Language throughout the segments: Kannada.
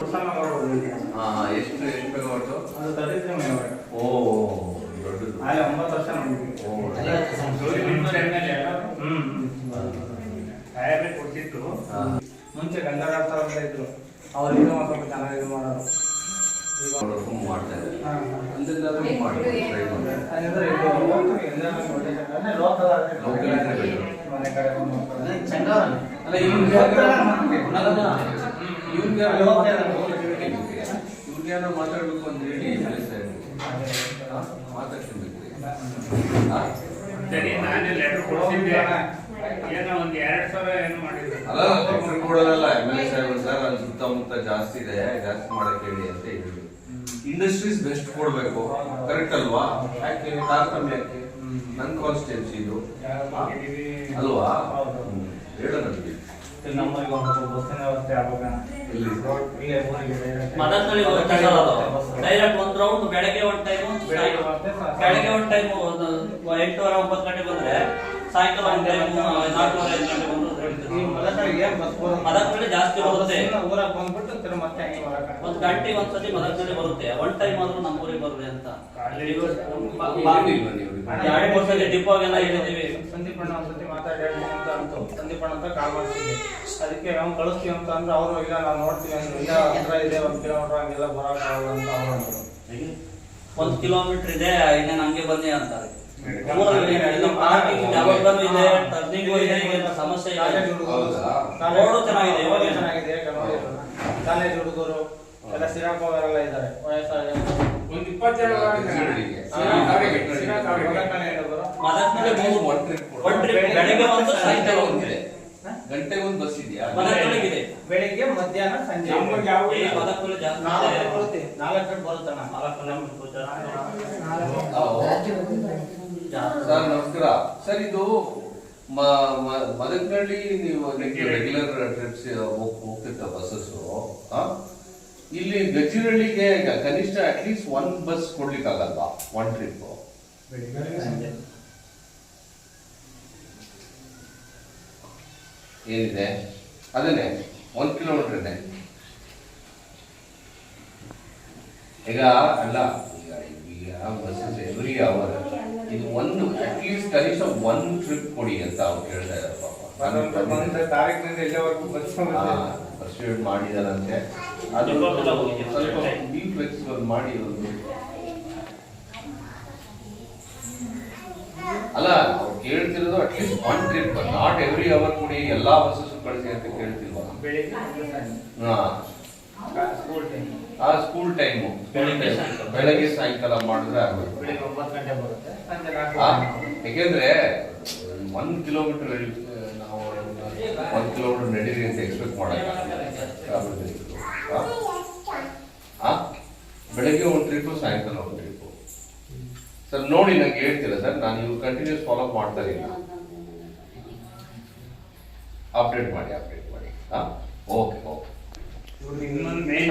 ಹಾ ಎಷ್ಟು ಅದು ತರ್ಟಿ ಮೆಗಾವಾಟ್ ಓ ದೊಡ್ಡದು. ಅಲ್ಲಿ ಒಂಬತ್ತು ವರ್ಷ ನೋಡಿದ್ವಿ ಓ ಕೊಡ್ತಿತ್ತು. ಮುಂಚೆ ಗಂಗಾಧರ ಸರ್ ಅಂತ ಇದ್ರು. ಅವ್ರು ಇನ್ನೂ ಸ್ವಲ್ಪ ಚೆನ್ನಾಗಿ ಇದು ಮಾಡೋರು. ಈಗ ಫೋನ್ ಮಾಡ್ತಾ ಇದ್ದಾರೆ. ಹಾ, ಹಾ. ಅಂದಾದ್ರೂ ಮಾಡಿ ಟ್ರೈ ಮಾಡಿ ಅದಂದ್ರೆ ಇದು ಹೋಗ್ತೀವಿ, ಎಂಜಾಯ್ಮೆಂಟ್ ಒಳ್ಳೆ ಅಂದ್ರೆ local ಆದ್ರೆ Local ಮನೆ ಕಡೆ ಬಂದು ಹೋಗ್ತಾರೆ. ಅಲ್ಲ ಇವ್ನಿಗೆ ಏನೋ ಮಾತಾಡ್ಬೇಕು ಅಂತ ಹೇಳಿ ಮಾತಾಡ್ತಿರ್ಬೇಕು ಸರಿ. ನಾನೇ ಲೆಟರ್ ಕೊಡ್ತಿದ್ದೆ ಏನೋ ಒಂದು ಎರಡ್ ಸಾವಿರ ಏನು ಮಾಡಿದ್ರು. ಅಲ್ಲ ಲೆಟರ್ ಕೊಡೋದಲ್ಲ ಎಂ ಎಲ್ ಎ ಸಾಹೇಬ್ ಸರ್ ಅಲ್ಲಿ ಸುತ್ತಮುತ್ತ ಜಾಸ್ತಿ ಇದೆ ಜಾಸ್ತಿ ಮಾಡಕ್ ಹೇಳಿ ಅಂತ ಹೇಳಿ ಇಂಡಸ್ಟ್ರೀಸ್ ಬೆಸ್ಟ್ ಕೊಡ್ಬೇಕು. ಕರೆಕ್ಟ್ ಅಲ್ವಾ? ಯಾಕೆ? ತಾರತಮ್ಯ ಯಾಕೆ? ನನ್ನ ಕಾನ್ಸ್ಟಿಟ್ಯೂನ್ಸಿ ಇದು. ಅಲ್ವಾ? ಹ್ಮ್. ಇಲ್ಲಿ ನಮ್ಮೂರಿಗೆ ಒಂದು ಬಸ್ಸಿನ ವ್ಯವಸ್ಥೆ? ರೋಡ್ ಡೈರೆಕ್ಟ್ ಒಂದ್ ಬೆಳಗ್ಗೆ ಒಂದ್ ಟೈಮ್ ಬೆಳಗ್ಗೆ ಒಂದ್ ಟೈಮ್ ಎಂಟೂವರೆ ಒಂಬತ್ತು ಗಂಟೆ ಬಂದ್ರೆ ಸಾಯಂಕಾಲ ಒಂದ್ ಟೈಮ್ ನಾಲ್ಕೂವರೆ ಐದು ಗಂಟೆ ಬಂದ್ರೆ. ಮದಕಳಿ ಜಾಸ್ತಿ ಬರುತ್ತೆ. ಹಂಗೆ ಬರಕ ಒಂದ್ ಸತಿ ಒಂದ್ಸತಿ ಬರುತ್ತೆ. ಒನ್ ಟೈಮ್ ಆದ್ರೂ ನಮ್ಮ ಊರಿಗೆ ಬರ್ರಿ ಅಂತ? ಎರಡು ಡಿಪೋಗೆಲ್ಲ ಹೇಳಿದೀವಿ ಒಂದ್ಸತಿ ಹೇಳಿ ಅಂತ ಅಂತು ಸಂದೀಪಣ್ಣ ಅಂತ ಕಾಲ್ ಮಾಡ್ತಿದ್ದೆ. ಅದಕ್ಕೆ ನಾವು ಕಳಿಸ್ತೀವಿ ಅಂತ ಅಂದ್ರೆ ಅವರು ಇಲ್ಲ ನಾವು ನೋಡ್ತೀವಿ ಅಂದ್ರೆ. ಇಲ್ಲ ಹತ್ರ ಇದೆ ಒಂದ್ ಕಿಲೋಮೀಟರ್ ಹಂಗೆಲ್ಲ ಬರೋಕ್ಕಾಗಲ್ಲ ಅಂತ ಅವ್ರು ಅಂದ್ರು. ಒಂದ್ ಕಿಲೋಮೀಟರ್ ಇದೆ ಇನ್ನೇ ಹಂಗೆ ಬನ್ನಿ ಅಂತಾರೆ ಸಮಸ್ಯೆ ಕಾಲೇಜ್ ಹುಡುಗರು ಎಲ್ಲ ಇದ್ದಾರೆ. ಒಂದ್. ಗಂಟೆಗೆ ಒಂದು ಬಸ್ ಇದೆಯಾ ಬೆಳಿಗ್ಗೆ ಮಧ್ಯಾಹ್ನ ಸಂಜೆ. ನಮ್ಗೆ ಯಾವ ಈ ಜಾಸ್ತಿ ನಾಲ್ಕು. ಸರ್ ನಮಸ್ಕಾರ. ಸರ್ ಇದು ಮದಕನಹಳ್ಳಿ ನೀವು ರೆಗ್ಯುಲರ್ ಟ್ರಿಪ್ಸ್ ಹೋಗ್ತಿರ್ತ ಬಸ್ಸಸ್ ಇಲ್ಲಿ ಗಜಿರಳ್ಳಿಗೆ ಕನಿಷ್ಠ ಅಟ್ಲೀಸ್ಟ್ ಒನ್ ಬಸ್ ಕೊಡ್ಲಿಕ್ಕಾಗಲ್ವಾ? ಒನ್ ಟ್ರಿಪ್ ಏನಿದೆ? ಅದನ್ನೇ ಒಂದ್ ಕಿಲೋಮೀಟರ್ ಇದೆ ಈಗ ಅಲ್ಲ ಈಗ ಈಗ ಬಸ್ಸಸ್ ಎವ್ರಿ ಅವರ್ ಇದು ಒಂದು ಅಟ್ಲೀಸ್ಟ್ ಕನಿಷ್ಠ ಒನ್ ಟ್ರಿಪ್ ಕೊಡಿ ಅಂತ ಅವ್ರು ಕೇಳ್ತಾ ಇದ್ದಾರೆ ಒಂದು ತಾರೀಕಿನಿಂದ ಎಲ್ಲವರೆಗೂ ಬಸ್ ಪರ್ಸ್ಯೂಟ್ ಮಾಡಿದಾರಂತೆ. ಅದು. ಸ್ವಲ್ಪ ಬಿ ಫ್ಲೆಕ್ಸಿಬಲ್ ಮಾಡಿ ಒಂದು ಅಲ್ಲ ಅವ್ರು ಕೇಳ್ತಿರೋದು at least one trip not every hour ಕೂಡಿ ಎಲ್ಲಾ ಬಸ್ಸಸ್ ಕಳಿಸಿ ಅಂತ ಕೇಳ್ತಿಲ್ವಾ? ಆ ಸ್ಕೂಲ್ ಟೈಮು ಬೆಳಗ್ಗೆ ಸಾಯಂಕಾಲ. ಮಾಡಿದ್ರೆ. ಯಾಕೆಂದ್ರೆ ಒಂದ್ ಕಿಲೋಮೀಟರ್ ನಾವು ಒಂದ್ ಕಿಲೋಮೀಟರ್ ನಡೀರಿ ಅಂತ ಎಕ್ಸ್ಪೆಕ್ಟ್ ಮಾಡಕ್ಕಾಗಲ್ಲ ಆ? ಆ? ಬೆಳಗ್ಗೆ ಒಂದು ಟ್ರಿಪ್ಪು ಸಾಯಂಕಾಲ ಒಂದು ಟ್ರಿಪ್ಪು ಸರ್ ನೋಡಿ ನಂಗೆ ಹೇಳ್ತೀರಾ ಸರ್? ನಾನು ಇವ್ರು ಕಂಟಿನ್ಯೂಸ್ ಫಾಲೋ ಅಪ್ ಮಾಡ್ತಾ ಇಲ್ಲ. ಅಪ್ಡೇಟ್ ಮಾಡಿ ಅಪ್ಡೇಟ್ ಮಾಡಿ. ಹಾ? ಓಕೆ ಓಕೆ ಇನ್ನೊಂದು ಮೇನ್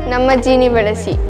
ನಮ್ಮ ಜೀನಿ ಬಳಸಿ.